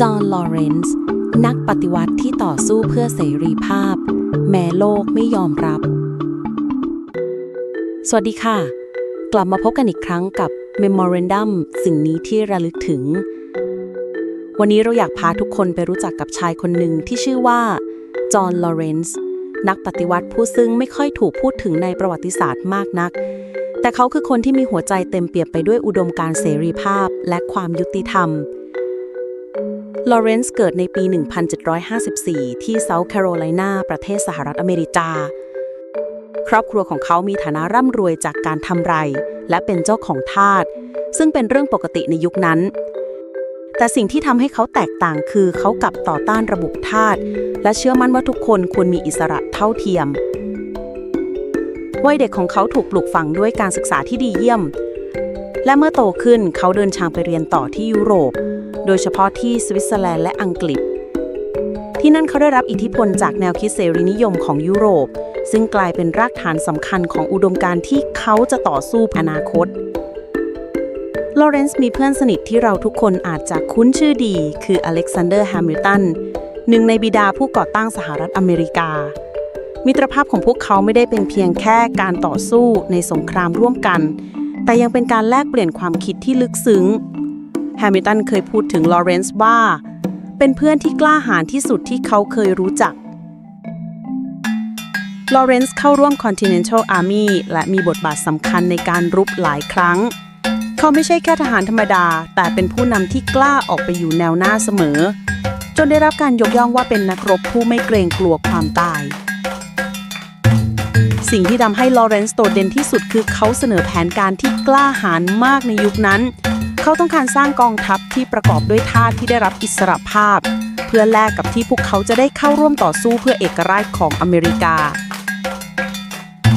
จอห์น ลอเรนซ์ นักปฏิวัติที่ต่อสู้เพื่อเสรีภาพ แม้โลกไม่ยอมรับ สวัสดีค่ะ กลับมาพบกันอีกครั้งกับ Memorandum สิ่งนี้ที่ระลึกถึง วันนี้เราอยากพาทุกคนไปรู้จักกับชายคนหนึ่งที่ชื่อว่า จอห์น ลอเรนซ์ นักปฏิวัติผู้ซึ่งไม่ค่อยถูกพูดถึงในประวัติศาสตร์มากนัก แต่เขาคือคนที่มีหัวใจเต็มเปี่ยมไปด้วยอุดมการเสรีภาพและความยุติธรรม ลอเรนซ์เกิดในปี 1754 ที่เซาท์แคโรไลนา ประเทศสหรัฐอเมริกา ครอบครัวของเขามีฐานะร่ำรวยจากการทำไร และเป็นเจ้าของทาส ซึ่งเป็นเรื่องปกติในยุคนั้น แต่สิ่งที่ทำให้เขาแตกต่างคือเขากลับต่อต้านระบบทาส และเชื่อมั่นว่าทุกคนควรมีอิสระเท่าเทียม วัยเด็กของเขาถูกปลูกฝังด้วยการศึกษาที่ดีเยี่ยม และเมื่อโตขึ้นเขาเดินทางไปเรียนต่อที่ยุโรป โดยเฉพาะที่สวิตเซอร์แลนด์และอังกฤษ ที่นั่นเขาได้รับอิทธิพลจากแนวคิดเสรีนิยมของยุโรป ซึ่งกลายเป็นรากฐานสำคัญของอุดมการณ์ที่เขาจะต่อสู้อนาคตลอเรนซ์มีเพื่อนสนิทที่เราทุกคนอาจจะคุ้นชื่อดี คืออเล็กซานเดอร์แฮมิลตันหนึ่งในบิดาผู้ก่อตั้งสหรัฐอเมริกา มิตรภาพของพวกเขาไม่ได้เป็นเพียงแค่การต่อสู้ในสงครามร่วมกัน แต่ยังเป็นการแลกเปลี่ยนความคิดที่ลึกซึ้ง แฮมิลตันเคยพูดถึงลอเรนซ์ว่า เป็นเพื่อนที่กล้าหาญที่สุดที่เขาเคยรู้จัก ลอเรนซ์เข้าร่วม Continental Army และมีบทบาทสำคัญในการรุกหลายครั้ง เขาไม่ใช่แค่ทหารธรรมดา แต่เป็นผู้นำที่กล้าออกไปอยู่แนวหน้าเสมอ จนได้รับการยกย่องว่าเป็นนักรบผู้ไม่เกรงกลัวความตาย สิ่งที่ทำให้ลอเรนซ์โดดเด่นที่สุดคือเขาเสนอแผนการที่กล้าหาญมากในยุคนั้น เขาต้องการสร้างกองทัพที่ประกอบด้วยทาสที่ได้รับอิสรภาพ เพื่อแลกกับที่พวกเขาจะได้เข้าร่วมต่อสู้เพื่อเอกราชของอเมริกา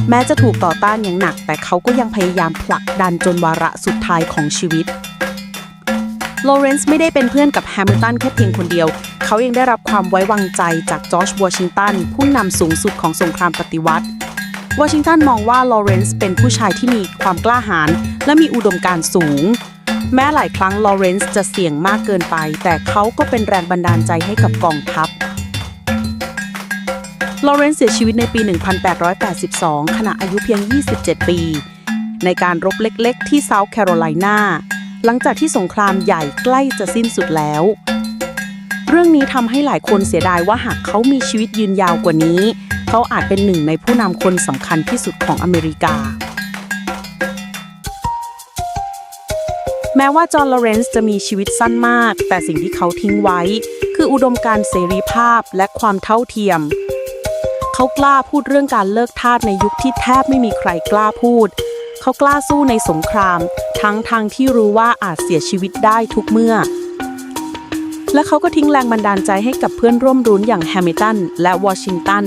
แม้จะถูกต่อต้านอย่างหนัก แต่เขาก็ยังพยายามผลักดันจนวาระสุดท้ายของชีวิตลอเรนซ์ไม่ได้เป็นเพื่อนกับแฮมิลตันแค่เพียงคนเดียว เขายังได้รับความไว้วางใจจากจอร์จวอชิงตันผู้นำสูงสุดของสงครามปฏิวัติ วอชิงตันมองว่าลอเรนซ์เป็นผู้ชายที่มีความกล้าหาญและมีอุดมการณ์สูง แม้หลายครั้งลอเรนซ์จะเสี่ยงมากเกินไป แต่เขาก็เป็นแรงบันดาลใจให้กับกองทัพลอเรนซ์เสียชีวิตในปี 1882 ขณะอายุเพียง 27 ปี ในการรบเล็กๆ ที่เซาท์แคโรไลนา หลังจากที่สงครามใหญ่ใกล้จะสิ้นสุดแล้ว เรื่องนี้ทำให้หลายคนเสียดายว่าหากเขามีชีวิตยืนยาวกว่านี้ เขาอาจเป็นหนึ่งในผู้นำคนสำคัญที่สุดของอเมริกา แม้ว่าจอห์นลอเรนซ์จะมีชีวิตสั้นมาก แต่สิ่งที่เขาทิ้งไว้ คืออุดมการณ์เสรีภาพและความเท่าเทียม เขากล้าพูดเรื่องการเลิกทาสในยุคที่แทบไม่มีใครกล้าพูด เขากล้าสู้ในสงคราม ทั้งทางที่รู้ว่าอาจเสียชีวิตได้ทุกเมื่อและเขาก็ทิ้งแรงบันดาลใจให้กับเพื่อนร่วมรุ้นอย่างแฮมิลตันและวอชิงตัน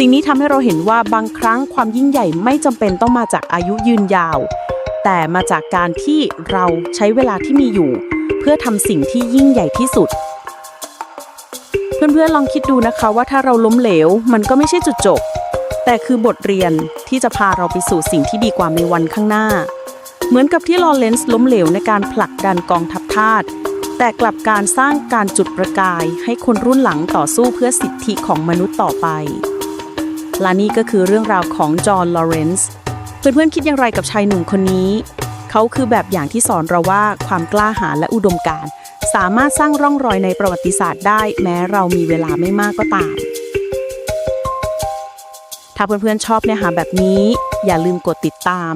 สิ่งนี้ทำให้เราเห็นว่าบางครั้งความยิ่งใหญ่ไม่จำเป็นต้องมาจากอายุยืนยาว แต่มาจากการที่เราใช้เวลาที่มีอยู่ เพื่อทำสิ่งที่ยิ่งใหญ่ที่สุด เพื่อนๆลองคิดดูนะคะว่าถ้าเราล้มเหลว มันก็ไม่ใช่จุดจบ แต่คือบทเรียนที่จะพาเราไปสู่สิ่งที่ดีกว่าในวันข้างหน้า เหมือนกับที่ลอเรนซ์ล้มเหลวในการผลักดันกองทัพทาสแต่กลับการสร้างการจุดประกายให้คนรุ่นหลังต่อสู้เพื่อสิทธิของมนุษย์ต่อไป และนี่ก็คือเรื่องราวของจอห์น ลอเรนซ์ เพื่อนๆคิดอย่างไรกับชายหนุ่มคนนี้ เขาคือแบบอย่างที่สอนเราว่าความกล้าหาญและอุดมการ สามารถสร้างร่องรอยในประวัติศาสตร์ได้ แม้เรามีเวลาไม่มากก็ตาม ถ้าเพื่อนๆชอบเนื้อหาแบบนี้ อย่าลืมกดติดตาม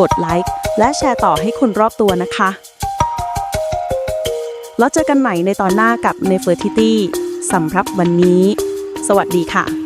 กดไลค์และแชร์ต่อให้คนรอบตัวนะคะ แล้วเจอกันใหม่ในตอนหน้ากับ Nefertiti สำหรับวันนี้ สวัสดีค่ะ